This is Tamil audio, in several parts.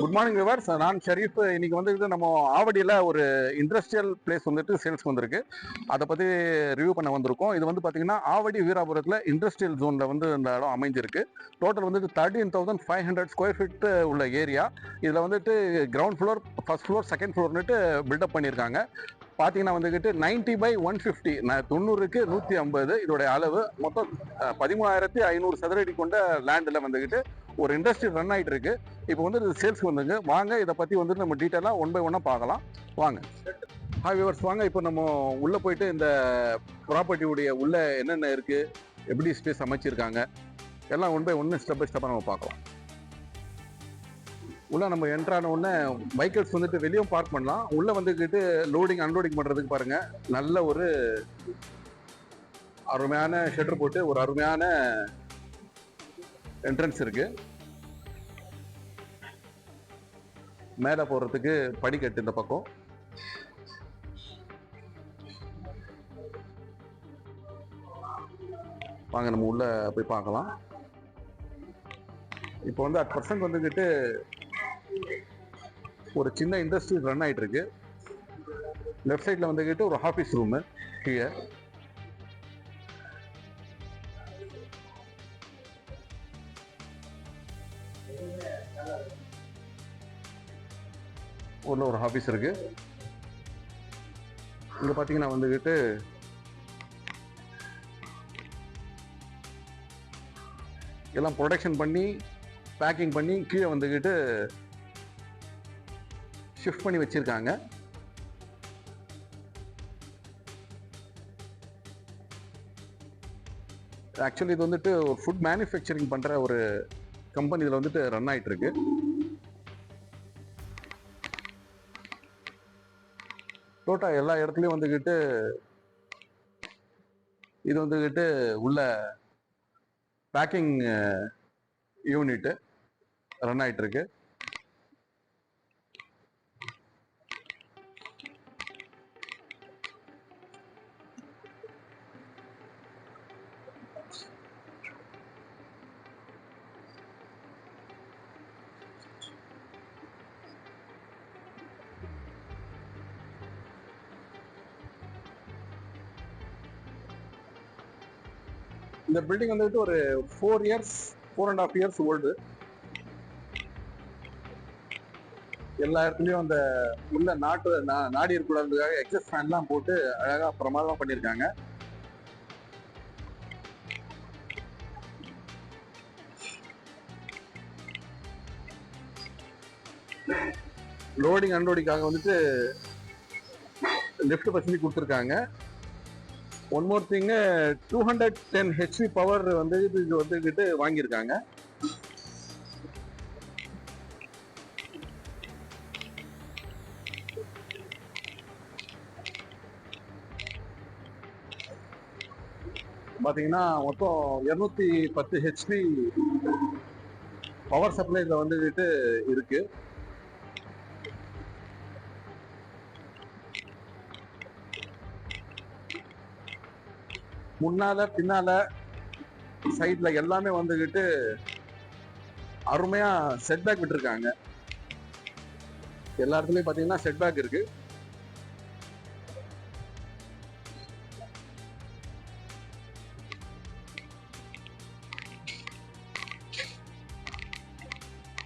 குட் மார்னிங் விவர்ஸ் நான் ஷரீஃப் இன்னைக்கு வந்துட்டு நம்ம ஆவடியில் ஒரு இண்டஸ்ட்ரியல் பிளேஸ் வந்துட்டு சேல்ஸ்க்கு வந்திருக்கு. அதை பற்றி ரிவ்யூ பண்ண வந்திருக்கோம். இது வந்து பார்த்தீங்கன்னா ஆவடி வீராபுரத்தில் இண்டஸ்ட்ரியல் ஜோனில் வந்து இந்த இடம் அமைஞ்சிருக்கு. டோட்டல் வந்துட்டு thirteen thousand five hundred square feet உள்ள ஏரியா இதில் வந்துட்டு ground floor first floor second ஃப்ளோர்னுட்டு build up பண்ணியிருக்காங்க பார்த்தீங்கன்னா வந்துக்கிட்டு நைன்ட்டி பை ஒன் ஃபிஃப்டி. தொண்ணூறுக்கு நூற்றி ஐம்பது. இதோடைய அளவு மொத்தம் பதிமூணாயிரத்தி ஐநூறு சதுரடி கொண்ட லேண்டில் வந்துக்கிட்டு ஒரு இண்டஸ்ட்ரி ரன் ஆகிட்டு இருக்கு இப்போ வந்து இது சேல்ஸ்க்கு வந்துங்க. வாங்க இதை பற்றி வந்துட்டு நம்ம டீட்டெயிலாக ஒன் பை ஒன்னாக பார்க்கலாம். வாங்க. ஹாய் வியூவர்ஸ் வாங்க. இப்போ நம்ம உள்ளே போயிட்டு இந்த ப்ராப்பர்ட்டியுடைய உள்ளே என்னென்ன இருக்குது எப்படி ஸ்பேஸ் அமைச்சிருக்காங்க? எல்லாம் ஒன் பை ஒன்று ஸ்டெப் பை ஸ்டெப்பாக நம்ம பார்க்கலாம். உள்ள நம்ம என்ட்ரான உடனே பைக்கர்ஸ் வந்துட்டு வெளியும் பார்க் பண்ணலாம். உள்ள வந்துக்கிட்டு லோடிங் அன்லோடிங் பண்ணுறதுக்கு பாருங்க. நல்ல ஒரு அருமையான ஷெட்டர் போட்டு ஒரு அருமையான என்ட்ரன்ஸ் இருக்கு. மேலே போகிறதுக்கு படிக்கட்டு இந்த பக்கம். வாங்க நம்ம உள்ள போய் பார்க்கலாம். இப்போ வந்து அட் பர்சன்ட் வந்துக்கிட்டு ஒரு சின்ன இண்டஸ்ட்ரி ரன் ஆகிட்டு இருக்கு லெஃப்ட் சைடில் வந்துக்கிட்டு ஒரு ஆஃபீஸ் ரூமு கீழே உள்ள ஒரு ஆஃபீஸ் இருக்கு. இங்கே பார்த்தீங்கன்னா வந்துக்கிட்டு எல்லாம் ப்ரொடக்ஷன் பண்ணி பேக்கிங் பண்ணி கீழே வந்துக்கிட்டு ஷிஃப்ட் பண்ணி வச்சிருக்காங்க. ஆக்சுவலி இது வந்துட்டு ஒரு ஃபுட் மேனுஃபேக்சரிங் பண்ணுற ஒரு கம்பெனி இதில் வந்துட்டு ரன் ஆயிட்டுருக்கு. டோட்டா எல்லா இடத்துலையும் வந்துக்கிட்டு இது வந்துக்கிட்டு உள்ள பேக்கிங் uh, யூனிட்டு ரன் ஆகிட்டுருக்கு இந்த பில்டிங் வந்துட்டு ஒரு four years four and half years old எல்லா இடத்துலயும் அந்த உள்ள நாட்டு நா- நாடி இருக்கக்கூடாதுக்காக எக்ஸஸ் ஃபேன்லாம் போட்டு அழகா பிரமாதமாக பண்ணியிருக்காங்க லோடிங் அன்லோடிங்காக வந்துட்டு லிஃப்ட் ஃபெசிலிட்டி கொடுத்துருக்காங்க. One more thing two hundred ten HP power வந்து இது வந்துகிட்டு வந்துக்கிட்டு வாங்கியிருக்காங்க. பார்த்தீங்கன்னா மொத்தம் இரநூத்தி பத்து ஹெச்பி பவர் சப்ளை இதில் வந்துக்கிட்டு இருக்கு. முன்னால பின்னால சைட்ல எல்லாமே வந்துகிட்டு அருமையா செட் பேக் விட்டுருக்காங்க. எல்லா இடத்துலயும் பாத்தீங்கன்னா செட் பேக் இருக்கு.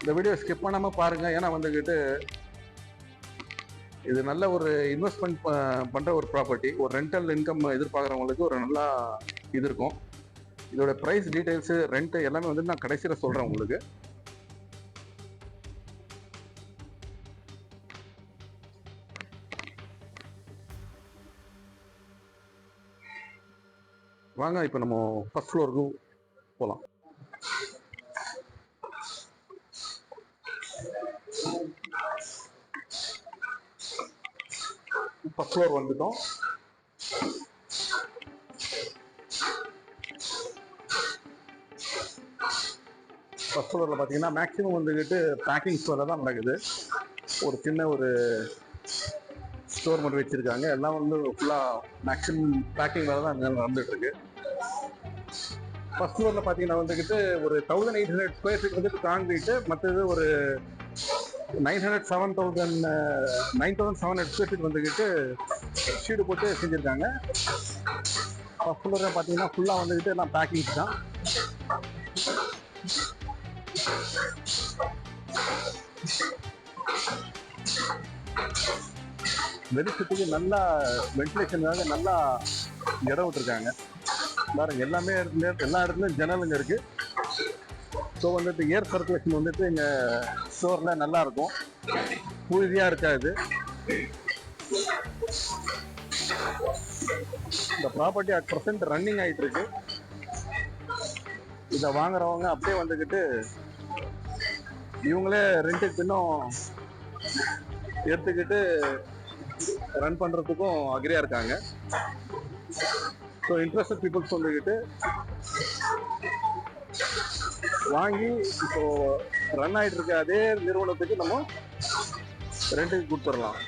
இந்த வீடியோ ஸ்கிப் பண்ணாம பாருங்க. ஏன்னா வந்துகிட்டு இது நல்ல ஒரு இன்வெஸ்ட்மெண்ட் பண்ணுற ஒரு ப்ராப்பர்ட்டி ஒரு ரெண்டல் இன்கம் எதிர்பார்க்குறவங்களுக்கு ஒரு நல்லா இது இருக்கும். இதோட ப்ரைஸ் டீட்டெயில்ஸு ரெண்ட்டு எல்லாமே வந்து நான் கடைசியில் சொல்கிறேன் உங்களுக்கு. வாங்க இப்போ நம்ம ஃபஸ்ட் ஃப்ளோருக்கு போகலாம் ஃபர்ஸ்ட் ஃப்ளோர் வந்துட்டோம். ஃபஸ்ட் ஃப்ளோரில் பார்த்தீங்கன்னா மேக்ஸிமம் வந்துக்கிட்டு பேக்கிங் ஸ்டோரில் தான் நடக்குது. ஒரு சின்ன ஒரு ஸ்டோர் மட்டும் வச்சுருக்காங்க. எல்லாம் வந்து ஃபுல்லாக மேக்ஸிமம் பேக்கிங் வேலை தான் அங்கே நடந்துகிட்ருக்கு ஃபஸ்ட் ஃபர்ஸ்ட் ஃப்ளோரில் பார்த்தீங்கன்னா வந்துக்கிட்டு ஒரு thousand eight hundred square feet வந்துட்டு காங்கிரீட்டு மற்றது ஒரு nine hundred seven thousand nine thousand seven hundred square feet வந்துக்கிட்டு ஷீடு போட்டு செஞ்சுருக்காங்க. ஃபஸ்ட் பார்த்தீங்கன்னா ஃபுல்லாக வந்துக்கிட்டு எல்லாம் பேக்கிங்ஸ் தான். வெளிச்சத்துக்கு நல்லா வென்டிலேஷனுக்காக நல்லா இடம் விட்டுருக்காங்க. பாருங்க எல்லாமே எல்லா இடத்துலையும் ஜன்னலுங்க இருக்குது ஸோ வந்துட்டு ஏர் சர்க்குலேஷன் வந்துட்டு இங்கே ஸ்டோரில் நல்லா இருக்கும் புழுதியாக இருக்காது. இந்த ப்ராப்பர்ட்டி அட் ப்ரெசென்ட் ரன்னிங் ஆயிட்டு இருக்கு இதை வாங்குறவங்க அப்படியே வந்துக்கிட்டு இவங்களே ரெண்டுக்கு இன்னும் எடுத்துக்கிட்டு ரன் பண்ணுறதுக்கும் அக்ரியாக இருக்காங்க. ஸோ இன்ட்ரெஸ்டட் பீப்புள்ஸ் வந்துக்கிட்டு வாங்கி இப்போ ரன் ஆயிட்டு இருக்க அதே நிறுவனத்துக்கு நம்ம ரெண்டுக்கு கொடுத்துடலாம்